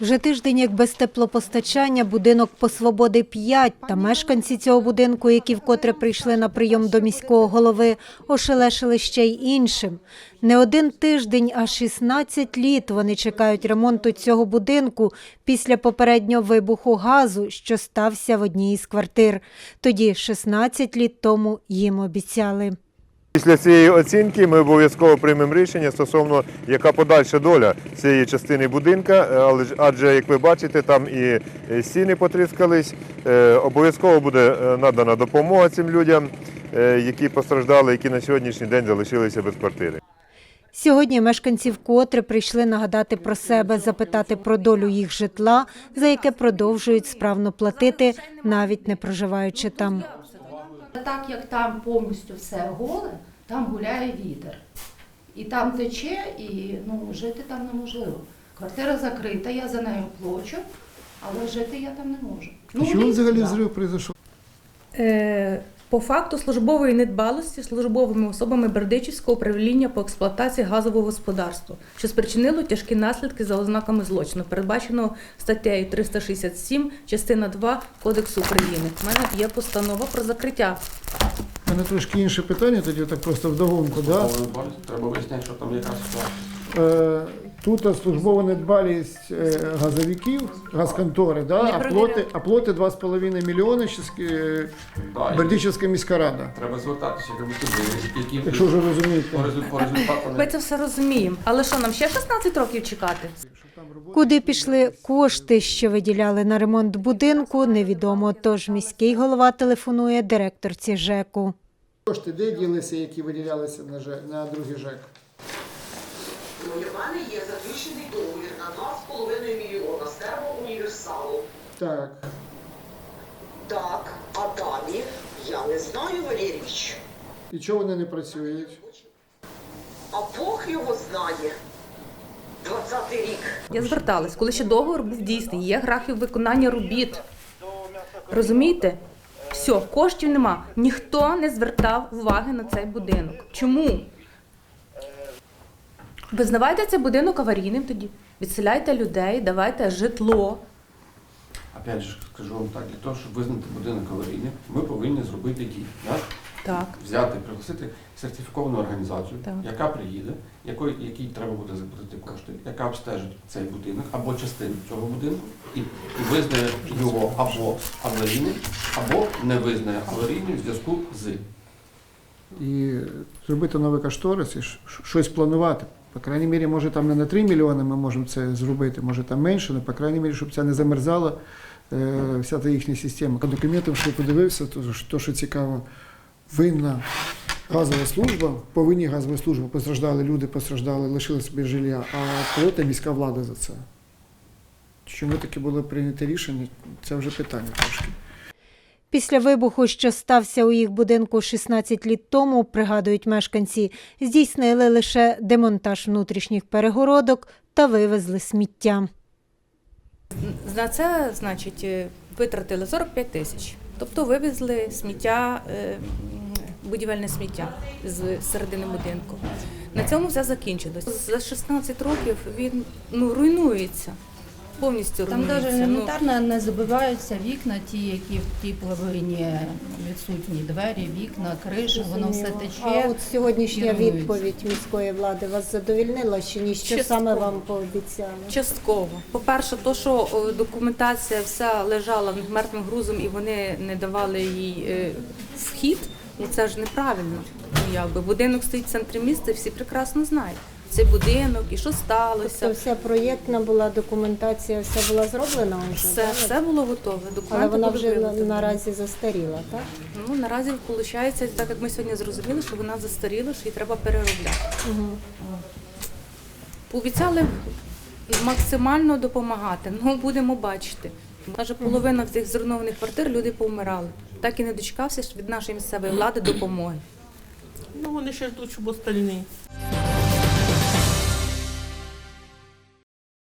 Вже тиждень, як без теплопостачання, будинок по свободи 5 та мешканці цього будинку, які вкотре прийшли на прийом до міського голови, ошелешили ще й іншим. Не один тиждень, а 16 літ вони чекають ремонту цього будинку після попереднього вибуху газу, що стався в одній із квартир. Тоді, 16 літ тому, їм обіцяли. Після цієї оцінки ми обов'язково приймемо рішення стосовно яка подальша доля цієї частини будинка, е, адже як ви бачите, там і е, стіни потріскались. Е, Обов'язково буде надана допомога цим людям, які постраждали, які на сьогоднішній день залишилися без квартири. Сьогодні мешканці вкотре прийшли нагадати про себе, запитати про долю їх житла, за яке продовжують справно платити, навіть не проживаючи там. Так як там повністю все голе, там гуляє вітер. І там тече, і ну, жити там неможливо. Квартира закрита, я за нею плачу, але жити я там не можу. Ну, Чому ліс взагалі да. зрив прийшов? Е, По факту службової недбалості службовими особами Бердичівського управління по експлуатації газового господарства, що спричинило тяжкі наслідки за ознаками злочину, передбаченого статтею 367, частина 2 Кодексу України. У мене є постанова про закриття. У мене трошки інше питання, тоді так просто вдогонку. Да? Треба виясняти, що там яка ситуація. Тут службова недбалість е, газовиків, газконтори, да? а, плоти, а плоти 2,5 мільйони е, Да, Бердичівська міська рада. Треба звертатися до які Якщо вже розумієте. по Ми це все розуміємо. Але що нам ще 16 років чекати? Куди пішли кошти, що виділяли на ремонт будинку, невідомо. Тож міський голова телефонує директорці ЖЕКу. Кошти де ділися, які виділялися на, ЖЕК, на другий ЖЕК? Ну, у мене є заключений договір на 2,5 мільйона з термоуніверсалу. Так. Так, а далі я не знаю, Валерійович. І чого вони не працюють? А Бог його знає. 20-й рік. Я зверталась, коли ще договор був дійсний, є графік виконання робіт. Розумієте? Все, коштів нема. Ніхто не звертав уваги на цей будинок. Чому? Визнавайте цей будинок аварійним тоді. Відселяйте людей, давайте житло. Опять же, скажу вам так, для того, щоб визнати будинок аварійним, ми повинні зробити дії. Так? Так. Взяти, пригласити сертифіковану організацію, Так. яка приїде, якої, якій треба буде заплатити кошти, яка обстежить цей будинок або частину цього будинку і, і визнає його або аварійним, або не визнає аварійним в зв'язку з. І зробити новий кошторис і щось планувати. По крайній мірі, може там не на 3 мільйони ми можемо це зробити, може там менше, але по крайній мірі, щоб це не замерзала е, вся та їхня система. По документам, що я подивився, то, що- цікаво, винна газова служба, повинні газова служба, постраждали люди, постраждали, лишили собі жилья, а плата міська влада за це. Чому таке було прийнято рішення, це вже питання трошки. Після вибуху, що стався у їх будинку 16 літ тому, пригадують мешканці, здійснили лише демонтаж внутрішніх перегородок та вивезли сміття. На це, значить, е, витратили 45 тисяч. Тобто вивезли сміття, е, будівельне сміття з середини будинку. На цьому все закінчилось. За 16 років він ну, руйнується. Повністю Там руйнується. навіть Ну, елементарно не забиваються вікна, ті, які в тій половині відсутні двері, вікна, криша, воно все тече. А от сьогоднішня і руйнується. відповідь міської влади вас задовільнила чи ні? Що Частково. саме вам пообіцяли? Частково. По-перше, то, що е, документація вся лежала мертвим грузом і вони не давали їй е, вхід, ну це ж неправильно. Ну, якби. Будинок стоїть в центрі міста, і всі прекрасно знають. Цей будинок і що Тобто сталося. вся проєктна була документація, все була зроблена вже? Все, так? все було готове. Документи Але вона вже на- виготовлені. наразі застаріла, так? Ну, наразі виходить, так як ми сьогодні зрозуміли, що вона застаріла, що її треба переробляти. Угу. Пообіцяли максимально допомагати. Ну, будемо бачити. Майже половина цих зруйнованих квартир люди повмирали. Так і не дочекався від нашої місцевої влади допомоги. Ну, вони ще ждуть, щоб остальні.